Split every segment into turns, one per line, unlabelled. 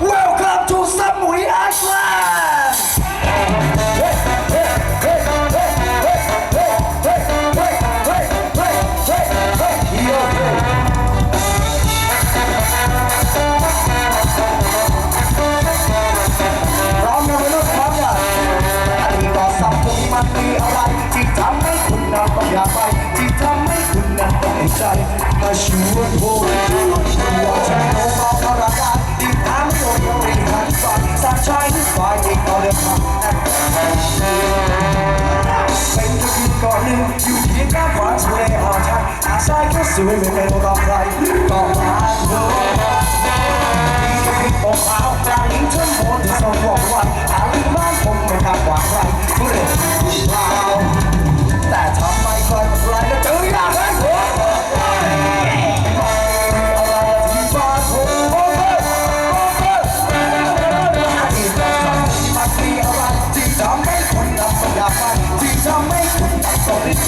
Welcome to Samui ร้อมยังไม่รู้พร้อมยังอดีตต่อสังคมมันมีอะไรที่ทำให้คุณนนต้องอยากไปที่ทำให้คุณนั้นต้องใจมาชวนพวกเรา เป็นธุรกิจก่อนหนึ่งอยู่ที่ก้าวขวาในหอชักหาซ้ยแค่สวยไม่เป็นรอใครต่มาโล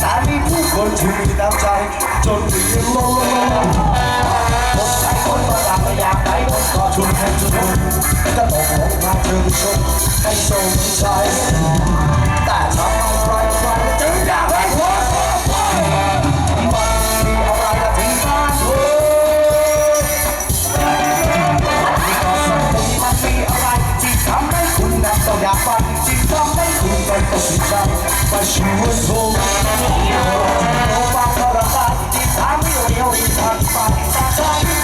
แต่มีผู้คนที่มีน้ใจ จนถึงลมผมหลายคนก็ตามไปอยากได้ผมก็ชุนแทนชุนจะตกลงมาถึงชมให้สมใจแต่ทำมใครใครจึงอยากให้นมต้องอยากฟังจริงทำให้คุณเป็นตัวสินใจมาช่วย time.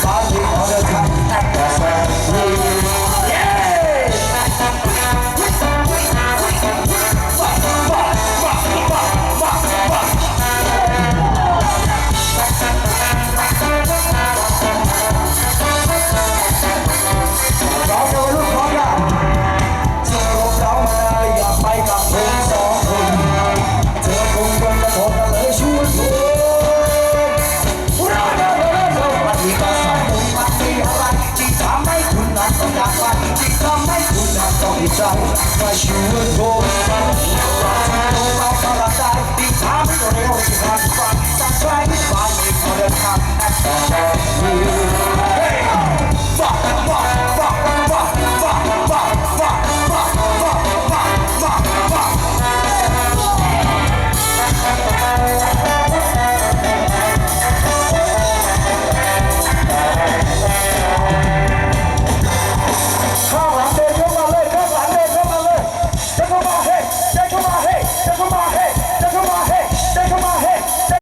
fight They come back when I thought you died But you would go back I'm trying to find another time.